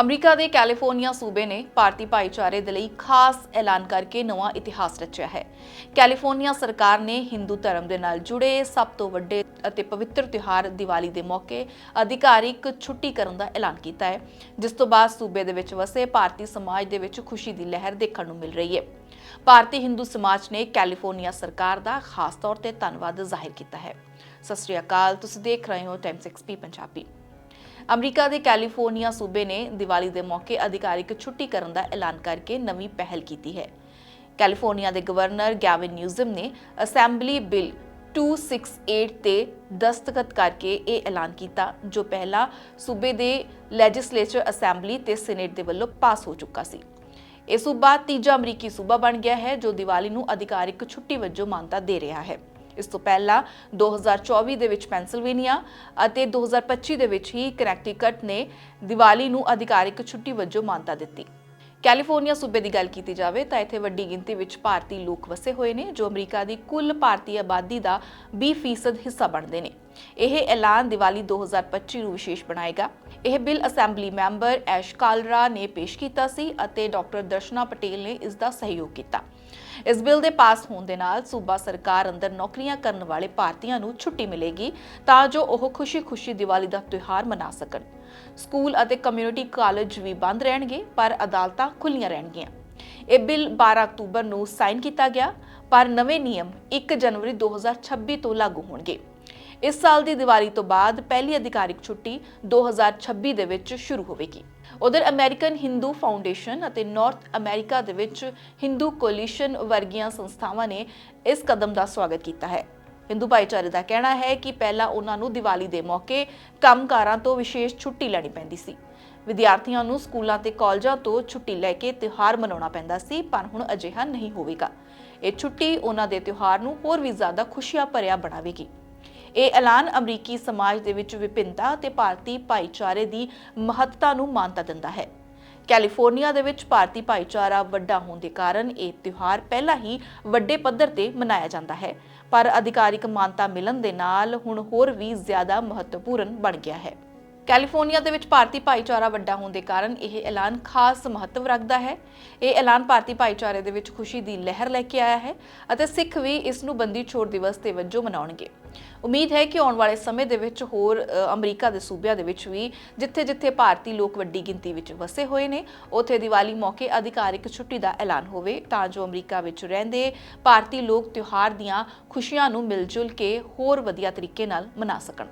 America ਦੇ California ਸੂਬੇ ਨੇ ਭਾਰਤੀ ਭਾਈਚਾਰੇ ਦੇ ਲਈ ਖਾਸ ਐਲਾਨ ਕਰਕੇ ਨਵਾਂ ਇਤਿਹਾਸ ਰਚਿਆ ਹੈ। ਕੈਲੀਫੋਰਨੀਆ ਸਰਕਾਰ ਨੇ ਹਿੰਦੂ ਧਰਮ ਦੇ ਨਾਲ ਜੁੜੇ ਸਭ ਤੋਂ ਵੱਡੇ ਅਤੇ ਪਵਿੱਤਰ ਤਿਉਹਾਰ ਦੀਵਾਲੀ ਦੇ ਮੌਕੇ ਅਧਿਕਾਰਿਕ ਛੁੱਟੀ ਕਰਨ ਦਾ ਐਲਾਨ ਕੀਤਾ ਹੈ, ਜਿਸ ਤੋਂ ਬਾਅਦ ਸੂਬੇ ਦੇ ਵਿੱਚ ਵਸੇ ਭਾਰਤੀ ਸਮਾਜ ਦੇ ਵਿੱਚ ਖੁਸ਼ੀ ਦੀ ਲਹਿਰ ਦੇਖਣ ਨੂੰ ਮਿਲ ਰਹੀ ਹੈ। ਭਾਰਤੀ ਹਿੰਦੂ ਸਮਾਜ ਨੇ ਕੈਲੀਫੋਰਨੀਆ ਸਰਕਾਰ ਦਾ ਖਾਸ ਤੌਰ ਤੇ ਧੰਨਵਾਦ ਜ਼ਾਹਿਰ ਕੀਤਾ ਹੈ। ਸਤਿ ਸ਼੍ਰੀ ਅਕਾਲ, ਤੁਸੀਂ ਦੇਖ ਰਹੇ ਹੋ ਟਾਈਮ 6 ਪੰਜਾਬੀ। ਅਮਰੀਕਾ ਦੇ ਕੈਲੀਫੋਰਨੀਆ ਸੂਬੇ ਨੇ ਦੀਵਾਲੀ ਦੇ ਮੌਕੇ ਅਧਿਕਾਰਿਕ ਛੁੱਟੀ ਕਰਨ ਦਾ ਐਲਾਨ ਕਰਕੇ ਨਵੀਂ ਪਹਿਲ ਕੀਤੀ ਹੈ। ਕੈਲੀਫੋਰਨੀਆ ਦੇ ਗਵਰਨਰ ਗੈਵਿਨ ਨਿਊਜ਼ਮ ਨੇ ਅਸੈਂਬਲੀ ਬਿੱਲ 268 ਤੇ ਦਸਤਖਤ ਕਰਕੇ ਇਹ ਐਲਾਨ ਕੀਤਾ, ਜੋ ਪਹਿਲਾਂ ਸੂਬੇ ਦੇ ਲੈਜਿਸਲੇਚਰ ਅਸੈਂਬਲੀ ਤੇ ਸੀਨੇਟ ਦੇ ਵੱਲੋਂ ਪਾਸ ਹੋ ਚੁੱਕਾ ਸੀ। ਇਹ ਸੂਬਾ ਤੀਜਾ ਅਮਰੀਕੀ ਸੂਬਾ ਬਣ ਗਿਆ ਹੈ, ਜੋ ਦੀਵਾਲੀ ਨੂੰ ਅਧਿਕਾਰਿਕ ਛੁੱਟੀ ਵਜੋਂ ਮਾਨਤਾ ਦੇ ਰਿਹਾ ਹੈ। ਇਸ ਤੋਂ ਪਹਿਲਾਂ 2024 ਦੇ ਵਿੱਚ ਪੈਂਸਿਲਵੇਨੀਆ ਅਤੇ 2025 ਦੇ ਵਿੱਚ ਹੀ ਕਨੈਕਟੀਕਟ ਨੇ ਦੀਵਾਲੀ ਨੂੰ ਅਧਿਕਾਰਿਕ ਛੁੱਟੀ ਵਜੋਂ ਮਾਨਤਾ ਦਿੱਤੀ। ਕੈਲੀਫੋਰਨੀਆ ਸੂਬੇ ਦੀ ਗੱਲ ਕੀਤੀ ਜਾਵੇ ਤਾਂ ਇੱਥੇ ਵੱਡੀ ਗਿਣਤੀ ਵਿੱਚ ਭਾਰਤੀ ਲੋਕ ਵਸੇ ਹੋਏ ਨੇ, ਜੋ ਅਮਰੀਕਾ ਦੀ ਕੁੱਲ ਭਾਰਤੀ ਆਬਾਦੀ ਦਾ 20% ਹਿੱਸਾ ਬਣਦੇ ਨੇ। ਇਹ ਐਲਾਨ ਦੀਵਾਲੀ 2025 ਨੂੰ ਵਿਸ਼ੇਸ਼ ਬਣਾਏਗਾ। ਇਹ ਬਿੱਲ ਅਸੈਂਬਲੀ ਮੈਂਬਰ ਐਸ਼ ਕਾਲਰਾ ਨੇ ਪੇਸ਼ ਕੀਤਾ ਸੀ ਅਤੇ ਡਾਕਟਰ ਦਰਸ਼ਨਾ ਪਟੇਲ ਨੇ ਇਸ ਦਾ ਸਹਿਯੋਗ ਕੀਤਾ। ਇਸ ਬਿੱਲ ਦੇ ਪਾਸ ਹੋਣ ਦੇ ਨਾਲ ਸੂਬਾ ਸਰਕਾਰ ਅੰਦਰ ਨੌਕਰੀਆਂ ਕਰਨ ਵਾਲੇ ਭਾਰਤੀਆਂ ਨੂੰ ਛੁੱਟੀ ਮਿਲੇਗੀ ਤਾਂ ਜੋ ਉਹ ਖੁਸ਼ੀ-ਖੁਸ਼ੀ ਦੀਵਾਲੀ ਦਾ ਤਿਉਹਾਰ ਮਨਾ ਸਕਣ। ਸਕੂਲ ਅਤੇ ਕਮਿਊਨਿਟੀ ਕਾਲਜ ਵੀ ਬੰਦ ਰਹਿਣਗੇ, ਪਰ ਅਦਾਲਤਾਂ ਖੁੱਲੀਆਂ ਰਹਿਣਗੀਆਂ। ਇਹ ਬਿੱਲ 12 ਅਕਤੂਬਰ ਨੂੰ ਸਾਈਨ ਕੀਤਾ ਗਿਆ, ਪਰ ਨਵੇਂ ਨਿਯਮ 1 ਜਨਵਰੀ 2026 ਤੋਂ ਲਾਗੂ ਹੋਣਗੇ। ਇਸ ਸਾਲ ਦੀ ਦੀਵਾਲੀ ਤੋਂ ਬਾਅਦ ਪਹਿਲੀ ਅਧਿਕਾਰਿਕ ਛੁੱਟੀ 2026 ਦੇ ਵਿੱਚ ਸ਼ੁਰੂ ਹੋਵੇਗੀ। ਉਧਰ ਅਮਰੀਕਨ ਹਿੰਦੂ ਫਾਊਂਡੇਸ਼ਨ ਅਤੇ ਨਾਰਥ ਅਮਰੀਕਾ ਦੇ ਵਿੱਚ ਹਿੰਦੂ ਕੋਲੀਸ਼ਨ ਵਰਗੀਆਂ ਸੰਸਥਾਵਾਂ ਨੇ ਇਸ ਕਦਮ ਦਾ ਸਵਾਗਤ ਕੀਤਾ ਹੈ। ਹਿੰਦੂ ਭਾਈਚਾਰੇ ਦਾ ਕਹਿਣਾ ਹੈ ਕਿ ਪਹਿਲਾਂ ਉਹਨਾਂ ਨੂੰ ਦੀਵਾਲੀ ਦੇ ਮੌਕੇ ਕੰਮਕਾਰਾਂ ਤੋਂ ਵਿਸ਼ੇਸ਼ ਛੁੱਟੀ ਲੈਣੀ ਪੈਂਦੀ ਸੀ। ਵਿਦਿਆਰਥੀਆਂ ਨੂੰ ਸਕੂਲਾਂ ਤੇ ਕਾਲਜਾਂ ਤੋਂ ਛੁੱਟੀ ਲੈ ਕੇ ਤਿਉਹਾਰ ਮਨਾਉਣਾ ਪੈਂਦਾ ਸੀ, ਪਰ ਹੁਣ ਅਜਿਹਾ ਨਹੀਂ ਹੋਵੇਗਾ। ਇਹ ਛੁੱਟੀ ਉਹਨਾਂ ਦੇ ਤਿਉਹਾਰ ਨੂੰ ਹੋਰ ਵੀ ਜ਼ਿਆਦਾ ਖੁਸ਼ੀਆਂ ਭਰਿਆ ਬਣਾਵੇਗੀ। ਇਹ ਐਲਾਨ ਅਮਰੀਕੀ ਸਮਾਜ ਦੇ ਵਿੱਚ ਵਿਭਿੰਨਤਾ ਤੇ ਭਾਰਤੀ ਭਾਈਚਾਰੇ ਦੀ ਮਹੱਤਤਾ ਨੂੰ ਮਾਨਤਾ ਦਿੰਦਾ ਹੈ। ਕੈਲੀਫੋਰਨੀਆ ਦੇ ਵਿੱਚ ਭਾਰਤੀ ਭਾਈਚਾਰਾ ਵੱਡਾ ਹੋਣ ਦੇ ਕਾਰਨ ਇਹ ਤਿਉਹਾਰ ਪਹਿਲਾਂ ਹੀ ਵੱਡੇ ਪੱਧਰ ਤੇ ਮਨਾਇਆ ਜਾਂਦਾ ਹੈ। ਪਰ ਅਧਿਕਾਰਿਕ ਮਾਨਤਾ ਮਿਲਣ ਦੇ ਨਾਲ ਹੁਣ ਹੋਰ ਵੀ ਜ਼ਿਆਦਾ ਮਹੱਤਵਪੂਰਨ ਬਣ ਗਿਆ ਹੈ। ਕੈਲੀਫੋਰਨੀਆ ਦੇ ਵਿੱਚ ਭਾਰਤੀ ਭਾਈਚਾਰਾ ਵੱਡਾ ਹੋਣ ਦੇ ਕਾਰਨ ਇਹ ਐਲਾਨ ਖਾਸ ਮਹੱਤਵ ਰੱਖਦਾ ਹੈ। ਇਹ ਐਲਾਨ ਭਾਰਤੀ ਭਾਈਚਾਰੇ ਦੇ ਵਿੱਚ ਖੁਸ਼ੀ ਦੀ ਲਹਿਰ ਲੈ ਕੇ ਆਇਆ ਹੈ ਅਤੇ ਸਿੱਖ ਵੀ ਇਸ ਨੂੰ ਬੰਦੀ ਛੋੜ ਦਿਵਸ ਦੇ ਵਜੋਂ ਮਨਾਉਣਗੇ। ਉਮੀਦ ਹੈ ਕਿ ਆਉਣ ਵਾਲੇ ਸਮੇਂ ਦੇ ਵਿੱਚ ਹੋਰ ਅਮਰੀਕਾ ਦੇ ਸੂਬਿਆਂ ਦੇ ਵਿੱਚ ਵੀ ਜਿੱਥੇ-ਜਿੱਥੇ ਭਾਰਤੀ ਲੋਕ ਵੱਡੀ ਗਿਣਤੀ ਵਿੱਚ ਵਸੇ ਹੋਏ ਨੇ, ਉੱਥੇ ਦੀਵਾਲੀ ਮੌਕੇ ਅਧਿਕਾਰਿਕ ਛੁੱਟੀ ਦਾ ਐਲਾਨ ਹੋਵੇ ਤਾਂ ਜੋ ਅਮਰੀਕਾ ਵਿੱਚ ਰਹਿੰਦੇ ਭਾਰਤੀ ਲੋਕ ਤਿਉਹਾਰ ਦੀਆਂ ਖੁਸ਼ੀਆਂ ਨੂੰ ਮਿਲ ਜੁਲ ਕੇ ਹੋਰ ਵਧੀਆ ਤਰੀਕੇ ਨਾਲ ਮਨਾ ਸਕਣ।